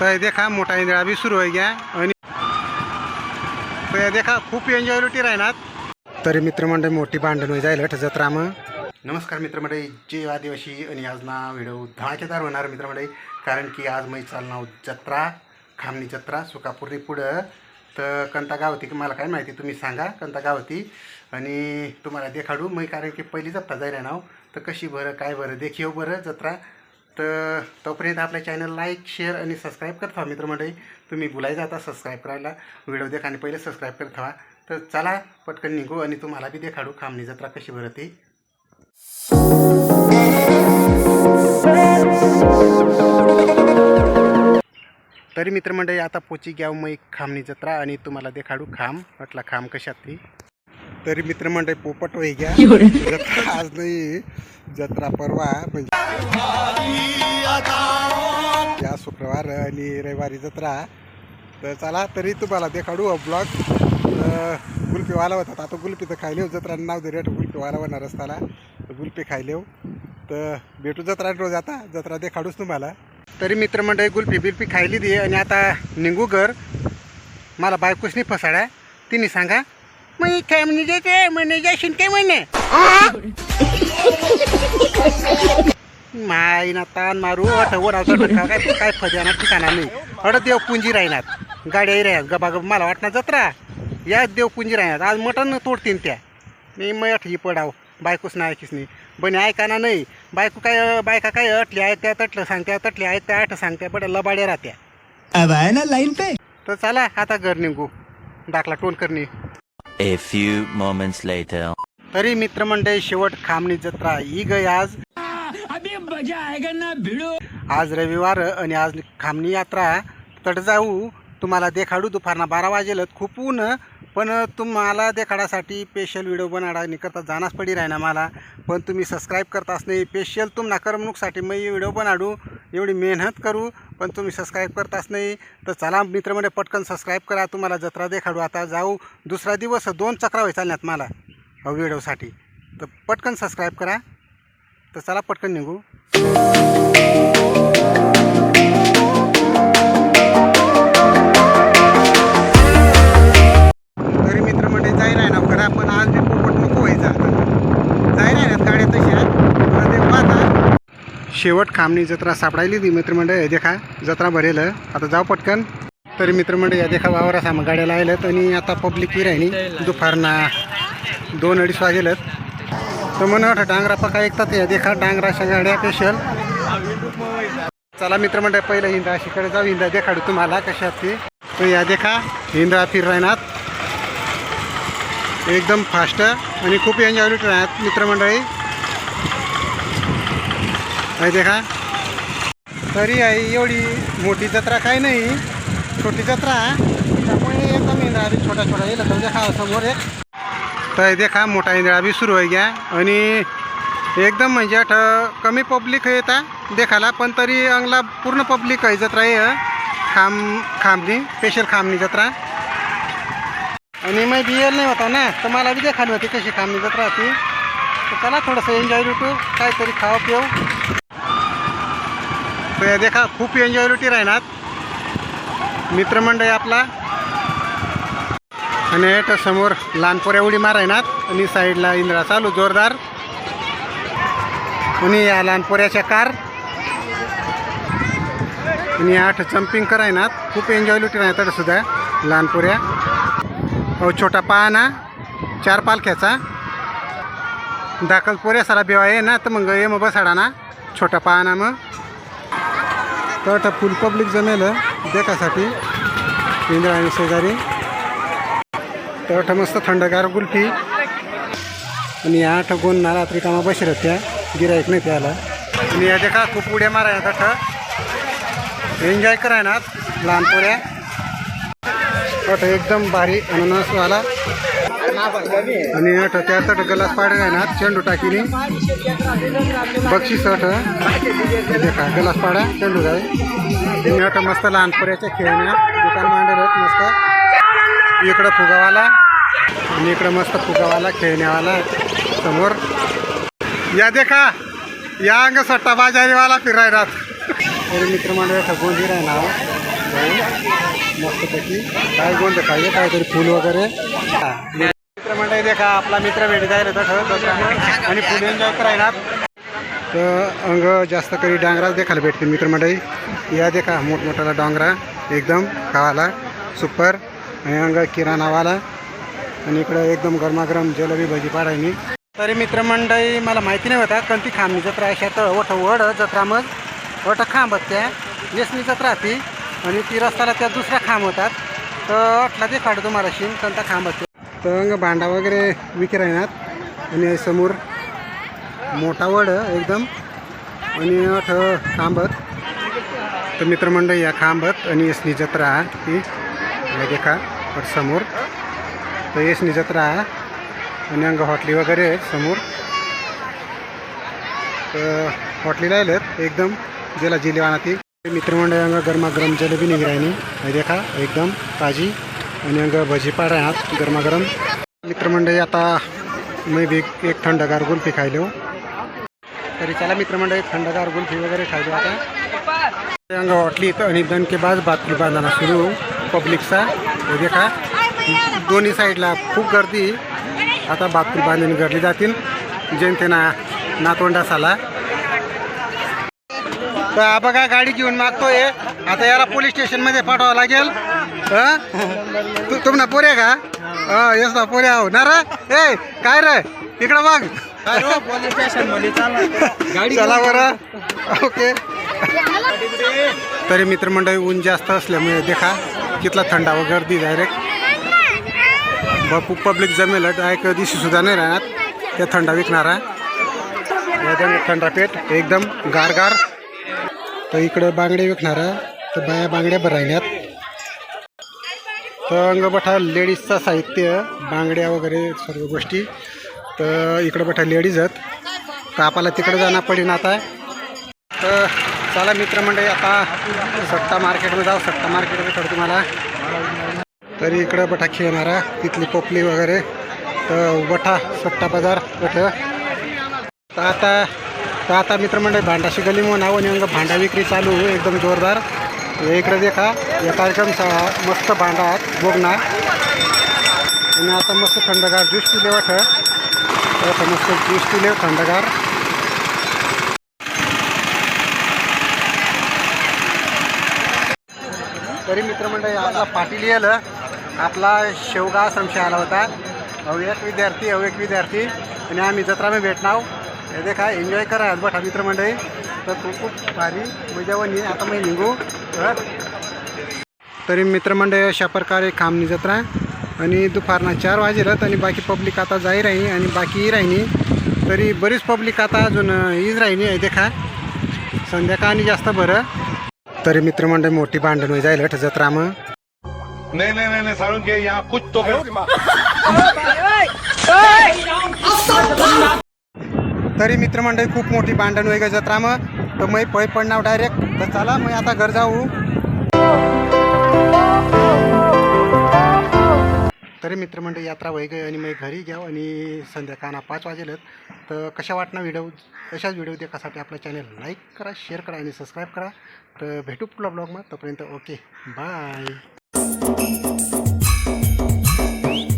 तर देखा मोठा इंदिरा बी सुरू आहे घ्या आणि तर देखा खूप एन्जॉयलिटी राहणार तरी मित्रमंडळी मोठी भांडण होई जाईल हट जत्रा मग नमस्कार मित्रमंडळी जय आदिवासी आणि आज ना व्हिडिओ धमाकेदार होणार मित्रमंडळी कारण की आज मी चालणार जत्रा खामणी जत्रा सुकापुरी पुढं. तर कंता गाव होती की मला काय माहिती तुम्ही सांगा कंता गाव होती आणि तुम्हाला देखाडू मी कारण की पहिली जत्रा जायला नाव तर कशी बरं काय बरं देखीव बरं जत्रा? तर तोपर्यंत आपल्या चॅनल लाईक शेअर आणि सबस्क्राईब करत व्हा मित्रमंडळी. तुम्ही बोलायचं आता सबस्क्राईब करायला. व्हिडिओ देखा आणि पहिले सबस्क्राईब करत व्हा तर चला पटकन निघू आणि तुम्हाला बी देखाडू. खामणी जत्रा कशी भरते? तरी मित्रमंडळी आता पोची घ्याव मग खामणी जत्रा आणि तुम्हाला देखाडू खाम. म्हटला खाम कशातली? तरी मित्रमंडळी पोपट वही घ्या. जत्रा आज नाही जत्रा परवा म्हणजे या शुक्रवार आणि रविवारी जत्रा. तर चला तरी तुम्हाला देखाडू ब्लॉग. गुलपीवाला होता आता गुलपी तर खायले जत्रा नाव दे रेट गुलपीवाला होणार रस्त्याला. तर गुलपी खायले तर भेटू जत्रा रोज आता जत्रा देखाडूच तुम्हाला. तरी मित्रमंडळी गुलपी बिलपी खायली दे आणि आता निघू घर मला बायकोच नाही फसाड्या तिने सांगा मग काय म्हणजे जायचे म्हणे जाशील काय म्हणे. माय ना तान मारू अट वर काय काय फद्याना ठिकाणा नाही. अड देव पुंजी राहणार गाड्या राहत गबा गब मला वाटणार जत्रा. या देव पुंजी राहणार आज मटण तोडतीन त्या. मी मग ही पडाव. बायकोच नाही ऐकीस नाही. बने ऐकाना नाही. बायको काय बायका काय अटली ऐकत्या तटलं सांगत्या तटली ऐकत्या आठ सांगत्या बड्या लबाड्या राहत्या. अब आए ना लाइन पे. तर चला आता घर निघू. दाखला टोल करणे. A few moments later. तरी मित्रमंडळी शेवट खामणी जत्रा. ही गय आज आज रविवार आणि आज खामणी यात्रा. तड जाऊ तुम्हाला देखाडू दुपारना बारा वाजेल खूप ऊन पण तुम्हाला देखाडासाठी स्पेशल व्हिडिओ बनाडा करता जाणाच पडी राही ना मला. पण तुम्ही सबस्क्राईब करताच नाही स्पेशल तुम्हाला करमणूकसाठी मी व्हिडिओ बनाडू. एवढी मेहनत करू पण तुम्ही सबस्क्राईब करताच नाही तर चला मित्रमध्ये पटकन सबस्क्राईब करा. तुम्हाला जत्रा देखाडू. आता जाऊ दुसरा दिवस दोन चक्रा व्हाय चालण्यात मला व्हिडिओसाठी तर पटकन सबस्क्राईब करा. तर चला पटकन निघू. शेवट खामणी जत्रा सापडायली ती मित्रमंडळ हे देखा जत्रा भरेल. आता जाऊ पटकन. तरी मित्रमंडळ या देखा वावरा सामा गाड्या लायल्यात आणि आता पब्लिक ही राहिली. दुपारना दोन अडीच वाजेलत. तर म्हणून वाटतं डांगरा पका ऐकतात या देखा डांगराच्या गाड्या स्पेशल चला मित्रमंडळ पहिलं हिंदा शिकडे जाऊ. हिंदा देखाडू तुम्हाला कशात ते. तर या देखा हिंदा फिर राहणार. एकदम फास्ट आणि खूप एन्जॉय राहत मित्रमंडळी. आहे देखा तरी आहे एवढी मोठी जत्रा काही नाही. छोटी जत्रा त्यामुळे एकदम इंद्रा बी छोटा छोटा येईल. तर देखा समोर एक. तर देखा मोठा इंद्रा बी सुरू आहे घ्या. आणि एकदम म्हणजे अठ कमी पब्लिक येता देखाला पण तरी अंगला पूर्ण पब्लिक आहे जत्रा आहे खाम खामनी स्पेशल खामनी जत्रा. आणि मग बी एल नाही होता ना तर मला बी देखाली होती कशी खामणी जत्रा होती. तर चला थोडंसं एन्जॉय लुटू काहीतरी खावं पिऊ तर देखा खूप एन्जॉयलिटी राहणार. मित्रमंडळ आपला. आणि याच्या समोर लहान पोऱ्या उडी मारायनात आणि साईडला इंद्रा चालू जोरदार. आणि या लहान पोऱ्याच्या कार. आणि आठ जम्पिंग करायनात खूप एन्जॉयलिटी राहतात सुद्धा लहान पोऱ्या. अहो छोटा पाहना चार पालख्याचा दाखल पोऱ्या सारा बेवा ये ना तर मग ये मग बसाडा ना. छोटा पाहना मग. तर आता फुल पब्लिक जमेल देखासाठी इंद्र आणि शेजारी. तर आता मस्त थंडगार गुल्फी. आणि या आठ गोन ना रात्री कामा बसल्या त्या गिरायक नाही त्याला आणि या देखा खूप उड्या माराय तठ एन्जॉय करायनात लहान पोऱ्या तट एकदम भारी अननसवाला आणि अट त्या तट गलास पाडे ना चेंडू टाकीने. बक्षीस अट देखा गलास पाडा चेंडू जाय आणि अट मस्त लहानपुऱ्याच्या खेळण्या दुकान मांडले आहेत मस्त. इकडं फुगावाला आणि इकडं मस्त फुगावाला खेळण्यावाला समोर. या देखा या अंग सट्टा बाजारीवाला फिरायलात तरी मित्रमंडळ गोंधीर आहे ना मस्तपैकी काय गोंध खायचे काहीतरी फूल वगैरे. हा. मित्रमंडळी देखा आपला मित्र भेट जायला तर आणि फुल एन्जॉय करायला तर अंग जास्त करी डांगराच देखायला भेटते मित्रमंडळी या देखा मोठमोठाला डांगरा एकदम खावाला सुपर आणि अंग किराणावाला. आणि इकडं एकदम गरमागरम जलेबी भजी पाडायनी. तरी मित्रमंडळी मला माहिती नाही होता कोणती खांबी जत्रा शेत वट वड जत्रा मग. वट खांबत त्या येसनी जत्रा ती आणि ती रस्त्याला त्या दुसऱ्या खांब होतात. तर अटला ते काढतो मला शिन कोणता खांब तर अंग भांडा वगैरे विक्री राहणार आणि समोर मोठा वड एकदम. आणि अठ खांबत. तर मित्रमंडळी या खांबत आणि यसनी जत्रा ती देखा पण समोर. तर यसनी जत्रा आणि अंग हॉटली वगैरे आहेत समोर. तर हॉटली राहिलेत एकदम. ज्याला जिलेवाना ती मित्रमंडळ अंग गरमागरम जलेबी निघरायनी हे देखा एकदम ताजी. आणि अंग भजी पाडा आहात गरमागरम. मित्रमंडळी आता मी बी एक थंडगार गुल्फी खायलो. तरी चला मित्रमंडळी थंडगार गुल्फी वगैरे खायलो आता. अंग हॉटली आणि दणके बाज बातमी बांधणं सुरू. पब्लिकचा हे देखा. दोन्ही साईडला खूप गर्दी. आता बातमी बांधणी गरली जातील. जनतेना नातवंडासाला तर बघा गाडी घेऊन मागतोय. आता याला पोलीस स्टेशनमध्ये पाठवावं लागेल. तू तुम ना पोरे का? हा येस ना पोरे आहो. ना रे? ए काय रे? इकडं बघ. चला बरं. ओके. तरी मित्रमंडळी ऊन जास्त असल्यामुळे देखा तिथला थंडा व गर्दी डायरेक्ट खूप पब्लिक जमेल. डायरेक्ट दिवशी सुद्धा नाही राहणार. त्या थंडा विकणारा. एकदम थंडा पेट. एकदम गारगार. तर इकडं बांगडे विकणारा. तर बाया बांगड्या राहिल्यात तर अंग बठा लेडीजचं साहित्य बांगड्या वगैरे सर्व गोष्टी. तर इकडं बठा लेडीज आहेत. तर आपल्याला तिकडं जाणं पडेन आता. तर चला मित्रमंडळी आता सट्टा मार्केटमध्ये जाऊ. सट्टा मार्केटमध्ये थोडं तुम्हाला तरी इकडं बठा खेळणारा तिथली पोपली वगैरे. तर बठा सट्टा बाजार बठ तर आता तर आता मित्रमंडळी भांडाशी गली म्हणून नाव आणि अंग भांडा विक्री चालू एकदम जोरदार. हे इकडे देखा या कार्यक्रम मस्त भांडा आहेत बोगणार आणि आता मस्त थंडगार ज्यूस पिले वाट आता मस्त ज्यूस पिले थंडगार. तरी मित्रमंडळी आपला पाटील येलं. आपला शेवगा संशय आला होता. अहो एक विद्यार्थी अहो एक विद्यार्थी. आणि आम्ही जत्रा भेटणार हे देखा एन्जॉय करा बठा मित्रमंडळी. तर खूप खूप भारी मजावणी आता मी निघू. हं? तरी मित्रमंडळी अशा प्रकारे खामणी जत्रा आणि दुपारना चार वाजेलत आणि बाकी पब्लिक आता जाई राही आणि बाकी राहिनी तरी बरीच पब्लिक आता अजून ईज राहिनी आहे. देखा. संध्याकाळी जास्त बरं. तरी मित्रमंडळ मोठी भांडण जाईल जत्रा मग. नहीं नहीं नहीं सारुण के यहाँ कुछ तो तरी मित्रमंडळी खूप मोठी भांडण ग जत्रा मग. तर मग पै पडणार डायरेक्ट तर चला मग आता घर जाऊ. तरी मित्रमंडळी यात्रा होई गई आणि मग घरी घ्याव आणि संध्याकाळना पाच वाजेलत तर कशा वाटणार व्हिडिओ अशाच व्हिडिओ देखासाठी आपलं चॅनल लाईक करा शेअर करा आणि सबस्क्राईब करा. तर भेटू पुढला ब्लॉगमध्ये तोपर्यंत ओके बाय